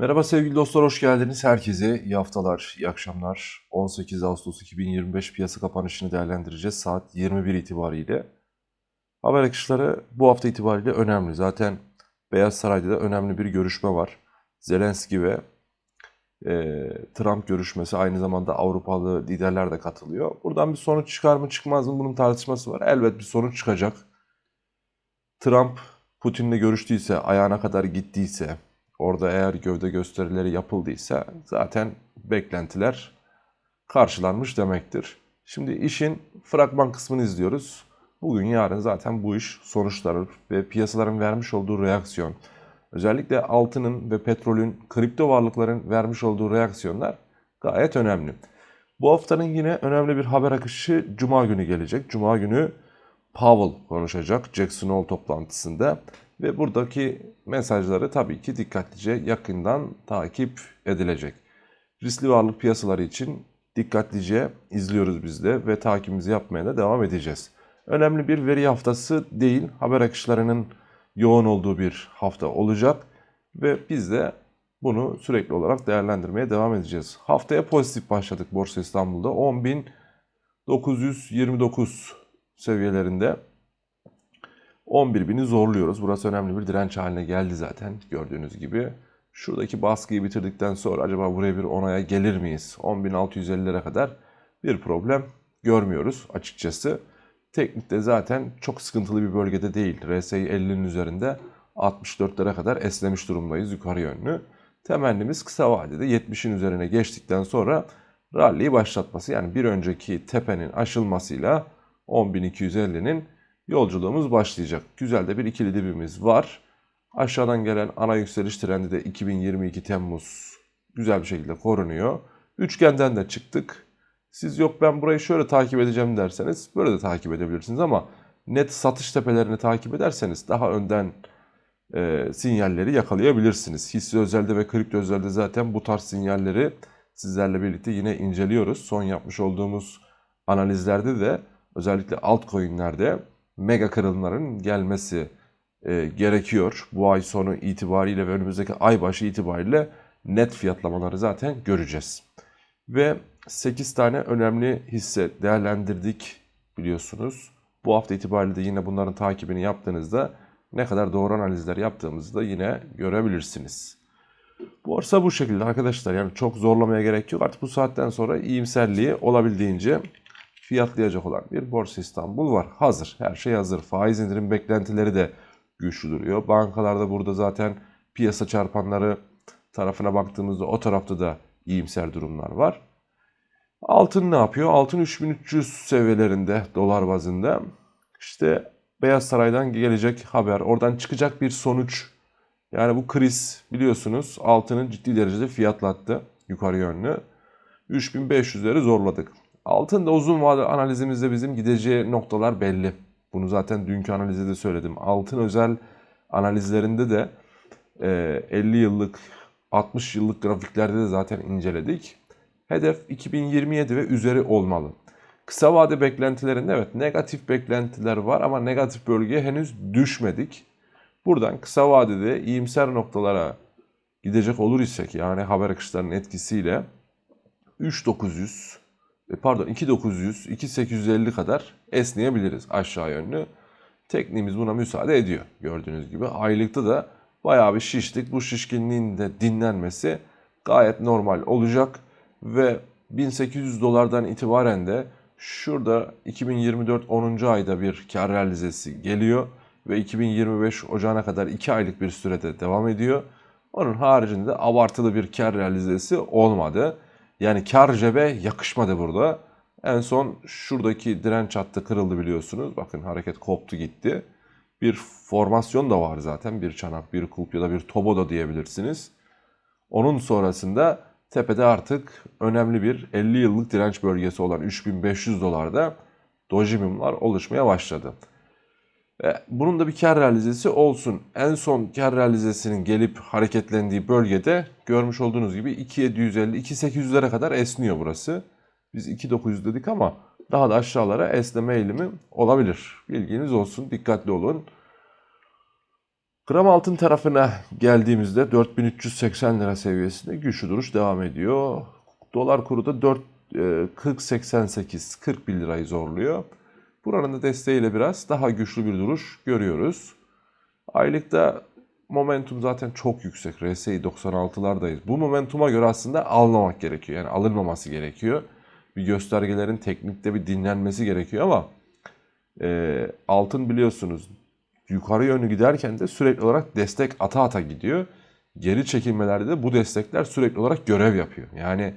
Merhaba sevgili dostlar, hoş geldiniz. Herkese iyi haftalar, iyi akşamlar. 18 Ağustos 2025 piyasa kapanışını değerlendireceğiz saat 21 itibariyle. Haber akışları bu hafta itibariyle önemli. Zaten Beyaz Saray'da da önemli bir görüşme var. Zelenski ve e, Trump görüşmesi aynı zamanda Avrupalı liderler de katılıyor. Buradan bir sonuç çıkar mı çıkmaz mı bunun tartışması var. Elbet bir sonuç çıkacak. Trump Putin'le görüştüyse, ayağına kadar gittiyse, orada eğer gövde gösterileri yapıldıysa zaten beklentiler karşılanmış demektir. Şimdi işin fragman kısmını izliyoruz. Bugün yarın zaten bu iş sonuçları ve piyasaların vermiş olduğu reaksiyon, özellikle altının ve petrolün, kripto varlıkların vermiş olduğu reaksiyonlar gayet önemli. Bu haftanın yine önemli bir haber akışı Cuma günü gelecek. Cuma günü Powell konuşacak Jackson Hole toplantısında ve buradaki mesajları tabii ki dikkatlice yakından takip edilecek. Riskli varlık piyasaları için dikkatlice izliyoruz biz de ve takibimizi yapmaya da devam edeceğiz. Önemli bir veri haftası değil, haber akışlarının yoğun olduğu bir hafta olacak ve biz de bunu sürekli olarak değerlendirmeye devam edeceğiz. Haftaya pozitif başladık Borsa İstanbul'da 10.929 seviyelerinde 11.000'i zorluyoruz. Burası önemli bir direnç haline geldi zaten gördüğünüz gibi. Şuradaki baskıyı bitirdikten sonra acaba buraya bir onaya gelir miyiz? 10.650'lere kadar bir problem görmüyoruz açıkçası. Teknikte zaten çok sıkıntılı bir bölgede değil. RSI 50'nin üzerinde 64'lere kadar esnemiş durumdayız yukarı yönlü. Temennimiz kısa vadede 70'in üzerine geçtikten sonra rally'yi başlatması. Yani bir önceki tepenin aşılmasıyla 10.250'nin yolculuğumuz başlayacak. Güzel de bir ikili dibimiz var. Aşağıdan gelen ana yükseliş trendi de 2022 Temmuz güzel bir şekilde korunuyor. Üçgenden de çıktık. Siz yok ben burayı şöyle takip edeceğim derseniz böyle de takip edebilirsiniz ama net satış tepelerini takip ederseniz daha önden e, sinyalleri yakalayabilirsiniz. Hisse özelde ve kripto özelde zaten bu tarz sinyalleri sizlerle birlikte yine inceliyoruz. Son yapmış olduğumuz analizlerde de özellikle altcoin'lerde mega kırılımların gelmesi e, gerekiyor. Bu ay sonu itibariyle ve önümüzdeki ay başı itibariyle net fiyatlamaları zaten göreceğiz. Ve 8 tane önemli hisse değerlendirdik biliyorsunuz. Bu hafta itibariyle de yine bunların takibini yaptığınızda ne kadar doğru analizler yaptığımızı da yine görebilirsiniz. Borsa bu şekilde arkadaşlar yani çok zorlamaya gerek yok. Artık bu saatten sonra iyimserliği olabildiğince fiyatlayacak olan bir Borsa İstanbul var. Hazır. Her şey hazır. Faiz indirim beklentileri de güçlü duruyor. Bankalarda burada zaten piyasa çarpanları tarafına baktığımızda o tarafta da iyimser durumlar var. Altın ne yapıyor? Altın 3300 seviyelerinde dolar bazında. İşte Beyaz Saray'dan gelecek haber, oradan çıkacak bir sonuç. Yani bu kriz biliyorsunuz altının ciddi derecede fiyatlattı yukarı yönlü. 3500'leri zorladık. Altın da uzun vade analizimizde bizim gideceği noktalar belli. Bunu zaten dünkü analizde de söyledim. Altın özel analizlerinde de 50 yıllık, 60 yıllık grafiklerde de zaten inceledik. Hedef 2027 ve üzeri olmalı. Kısa vade beklentilerinde evet negatif beklentiler var ama negatif bölgeye henüz düşmedik. Buradan kısa vadede iyimser noktalara gidecek olur isek yani haber akışlarının etkisiyle 3900 e, pardon 2900 2850 kadar esneyebiliriz aşağı yönlü. Tekniğimiz buna müsaade ediyor gördüğünüz gibi. Aylıkta da bayağı bir şiştik. Bu şişkinliğin de dinlenmesi gayet normal olacak ve 1800 dolardan itibaren de şurada 2024 10. ayda bir kar realizesi geliyor ve 2025 Ocağı'na kadar 2 aylık bir sürede devam ediyor. Onun haricinde abartılı bir kar realizesi olmadı. Yani kar cebe yakışmadı burada. En son şuradaki direnç hattı kırıldı biliyorsunuz. Bakın hareket koptu gitti. Bir formasyon da var zaten. Bir çanak, bir kulp ya da bir tobo da diyebilirsiniz. Onun sonrasında tepede artık önemli bir 50 yıllık direnç bölgesi olan 3500 dolarda doji mumlar oluşmaya başladı. E, bunun da bir kar realizesi olsun. En son kar realizesinin gelip hareketlendiği bölgede görmüş olduğunuz gibi 2750-2800'lere kadar esniyor burası. Biz 2900 dedik ama daha da aşağılara esneme eğilimi olabilir. Bilginiz olsun, dikkatli olun. Gram altın tarafına geldiğimizde 4380 lira seviyesinde güçlü duruş devam ediyor. Dolar kuru da 4 e, 40.88 41 lirayı zorluyor. Buranın da desteğiyle biraz daha güçlü bir duruş görüyoruz. Aylıkta momentum zaten çok yüksek. RSI 96'lardayız. Bu momentuma göre aslında almamak gerekiyor. Yani alınmaması gerekiyor. Bir göstergelerin teknikte bir dinlenmesi gerekiyor ama e, altın biliyorsunuz yukarı yönlü giderken de sürekli olarak destek ata ata gidiyor. Geri çekilmelerde de bu destekler sürekli olarak görev yapıyor. Yani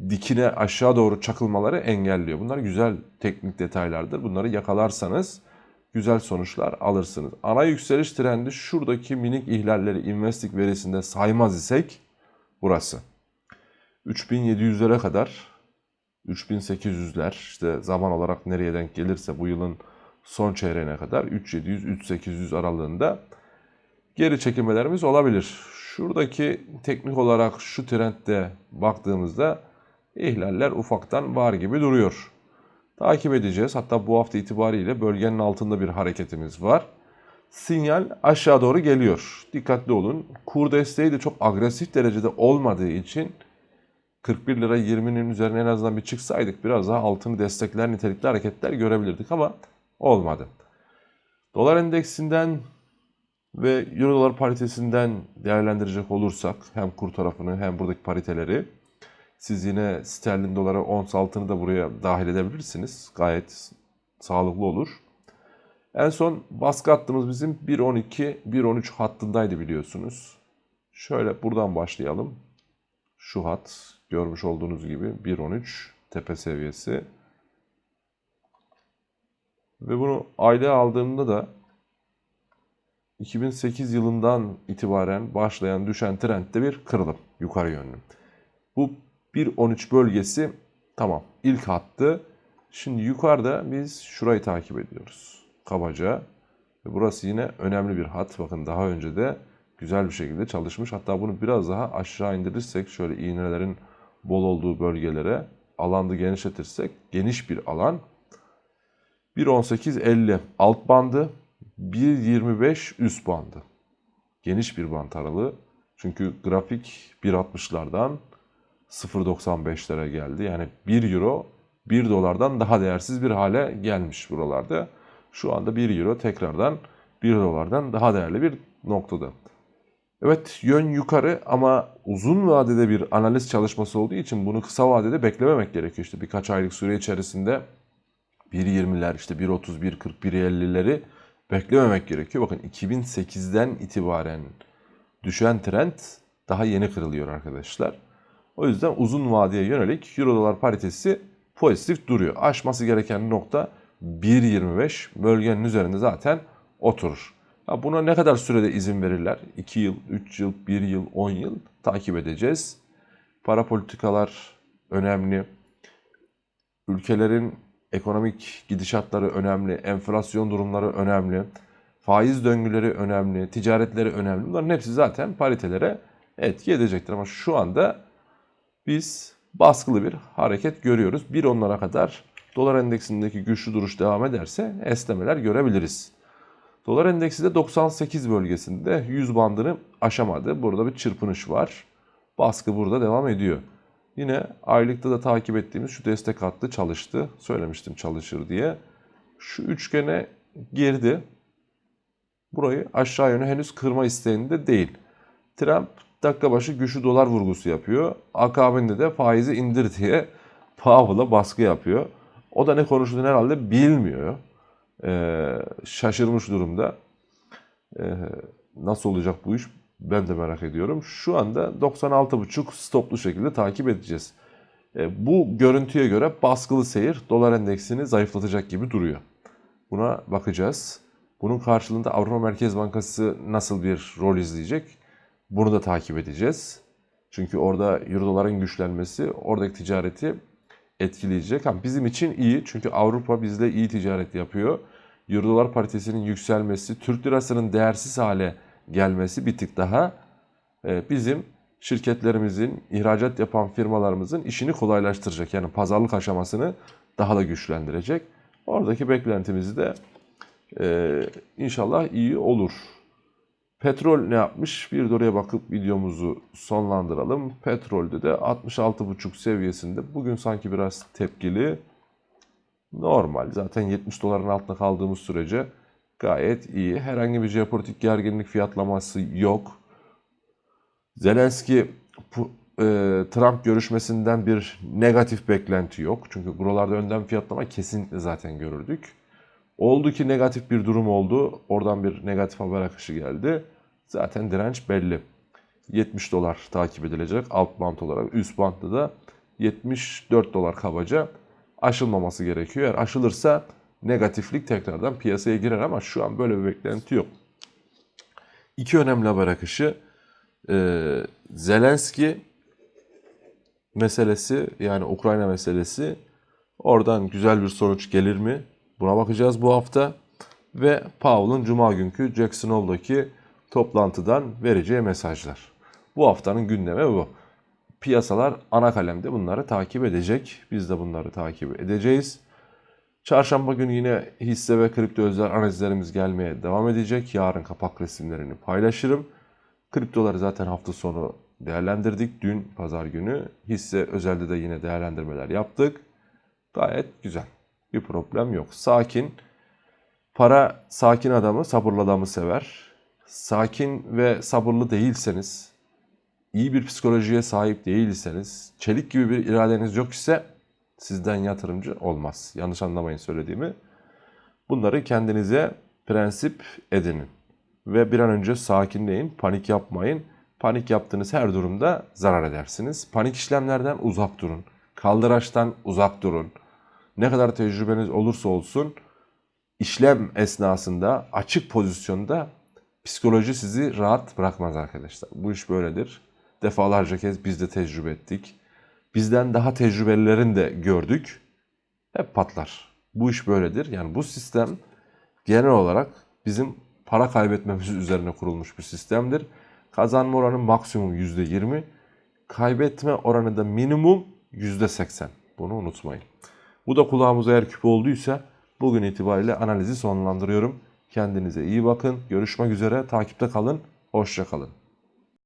dikine aşağı doğru çakılmaları engelliyor. Bunlar güzel teknik detaylardır. Bunları yakalarsanız güzel sonuçlar alırsınız. Ana yükseliş trendi şuradaki minik ihlalleri investik verisinde saymaz isek burası. 3700'lere kadar 3800'ler işte zaman olarak nereye denk gelirse bu yılın son çeyreğine kadar 3700-3800 aralığında geri çekilmelerimiz olabilir. Şuradaki teknik olarak şu trendde baktığımızda ihlaller ufaktan var gibi duruyor. Takip edeceğiz. Hatta bu hafta itibariyle bölgenin altında bir hareketimiz var. Sinyal aşağı doğru geliyor. Dikkatli olun. Kur desteği de çok agresif derecede olmadığı için 41 lira 20'nin üzerine en azından bir çıksaydık biraz daha altını destekler nitelikli hareketler görebilirdik ama olmadı. Dolar endeksinden ve Euro dolar paritesinden değerlendirecek olursak hem kur tarafını hem buradaki pariteleri siz yine sterlin dolara ons altını da buraya dahil edebilirsiniz. Gayet sağlıklı olur. En son baskı hattımız bizim 1.12-1.13 hattındaydı biliyorsunuz. Şöyle buradan başlayalım. Şu hat görmüş olduğunuz gibi 1.13 tepe seviyesi. Ve bunu aylığa aldığımda da 2008 yılından itibaren başlayan düşen trendde bir kırılım yukarı yönlü. Bu 1.13 bölgesi tamam ilk hattı. Şimdi yukarıda biz şurayı takip ediyoruz. Kabaca. Ve burası yine önemli bir hat. Bakın daha önce de güzel bir şekilde çalışmış. Hatta bunu biraz daha aşağı indirirsek şöyle iğnelerin bol olduğu bölgelere alanda genişletirsek geniş bir alan 1.18.50 alt bandı 1.25 üst bandı. Geniş bir bant aralığı. Çünkü grafik 1.60'lardan 0.95'lere geldi. Yani 1 euro 1 dolardan daha değersiz bir hale gelmiş buralarda. Şu anda 1 euro tekrardan 1 dolardan daha değerli bir noktada. Evet yön yukarı ama uzun vadede bir analiz çalışması olduğu için bunu kısa vadede beklememek gerekiyor. İşte birkaç aylık süre içerisinde 1.20'ler işte 1.30, 1.40, 1.50'leri beklememek gerekiyor. Bakın 2008'den itibaren düşen trend daha yeni kırılıyor arkadaşlar. O yüzden uzun vadeye yönelik Euro dolar paritesi pozitif duruyor. Aşması gereken nokta 1.25 bölgenin üzerinde zaten oturur. Ya buna ne kadar sürede izin verirler? 2 yıl, 3 yıl, 1 yıl, 10 yıl takip edeceğiz. Para politikalar önemli. Ülkelerin ekonomik gidişatları önemli, enflasyon durumları önemli, faiz döngüleri önemli, ticaretleri önemli. Bunların hepsi zaten paritelere etki edecektir. Ama şu anda biz baskılı bir hareket görüyoruz. Bir onlara kadar dolar endeksindeki güçlü duruş devam ederse esnemeler görebiliriz. Dolar endeksi de 98 bölgesinde 100 bandını aşamadı. Burada bir çırpınış var. Baskı burada devam ediyor. Yine aylıkta da takip ettiğimiz şu destek hattı çalıştı. Söylemiştim çalışır diye. Şu üçgene girdi. Burayı aşağı yönü henüz kırma isteğinde değil. Trump dakika başı güçlü dolar vurgusu yapıyor. Akabinde de faizi indir diye Powell'a baskı yapıyor. O da ne konuştuğunu herhalde bilmiyor. Ee, şaşırmış durumda. Ee, nasıl olacak bu iş ben de merak ediyorum. Şu anda 96.5 stoplu şekilde takip edeceğiz. Ee, bu görüntüye göre baskılı seyir dolar endeksini zayıflatacak gibi duruyor. Buna bakacağız. Bunun karşılığında Avrupa Merkez Bankası nasıl bir rol izleyecek? Bunu da takip edeceğiz. Çünkü orada euro doların güçlenmesi oradaki ticareti etkileyecek. Ha, bizim için iyi çünkü Avrupa bizle iyi ticaret yapıyor. Euro dolar paritesinin yükselmesi, Türk lirasının değersiz hale gelmesi bir tık daha e, bizim şirketlerimizin, ihracat yapan firmalarımızın işini kolaylaştıracak. Yani pazarlık aşamasını daha da güçlendirecek. Oradaki beklentimiz de e, inşallah iyi olur. Petrol ne yapmış? Bir de oraya bakıp videomuzu sonlandıralım. Petrolde de 66,5 seviyesinde. Bugün sanki biraz tepkili. Normal. Zaten 70 doların altında kaldığımız sürece gayet iyi. Herhangi bir jeopolitik gerginlik fiyatlaması yok. Zelenski e, Trump görüşmesinden bir negatif beklenti yok. Çünkü buralarda önden fiyatlama kesinlikle zaten görürdük. Oldu ki negatif bir durum oldu. Oradan bir negatif haber akışı geldi. Zaten direnç belli. 70 dolar takip edilecek alt bant olarak. Üst bantta da 74 dolar kabaca aşılmaması gerekiyor. Eğer aşılırsa negatiflik tekrardan piyasaya girer ama şu an böyle bir beklenti yok. İki önemli haber akışı. Ee, Zelenski meselesi yani Ukrayna meselesi oradan güzel bir sonuç gelir mi? Buna bakacağız bu hafta. Ve Powell'ın Cuma günkü Jackson Hole'daki toplantıdan vereceği mesajlar. Bu haftanın gündemi bu. Piyasalar ana kalemde bunları takip edecek. Biz de bunları takip edeceğiz. Çarşamba günü yine hisse ve kripto özel analizlerimiz gelmeye devam edecek. Yarın kapak resimlerini paylaşırım. Kriptoları zaten hafta sonu değerlendirdik. Dün pazar günü hisse özelde de yine değerlendirmeler yaptık. Gayet güzel. Bir problem yok. Sakin. Para sakin adamı, sabırlı adamı sever. Sakin ve sabırlı değilseniz, iyi bir psikolojiye sahip değilseniz, çelik gibi bir iradeniz yok ise sizden yatırımcı olmaz. Yanlış anlamayın söylediğimi. Bunları kendinize prensip edinin. Ve bir an önce sakinleyin, panik yapmayın. Panik yaptığınız her durumda zarar edersiniz. Panik işlemlerden uzak durun. Kaldıraçtan uzak durun. Ne kadar tecrübeniz olursa olsun işlem esnasında açık pozisyonda psikoloji sizi rahat bırakmaz arkadaşlar. Bu iş böyledir. Defalarca kez biz de tecrübe ettik. Bizden daha tecrübelilerin de gördük. Hep patlar. Bu iş böyledir. Yani bu sistem genel olarak bizim para kaybetmemiz üzerine kurulmuş bir sistemdir. Kazanma oranı maksimum %20, kaybetme oranı da minimum %80. Bunu unutmayın. Bu da kulağımıza eğer küpe olduysa bugün itibariyle analizi sonlandırıyorum. Kendinize iyi bakın. Görüşmek üzere. Takipte kalın. Hoşça kalın.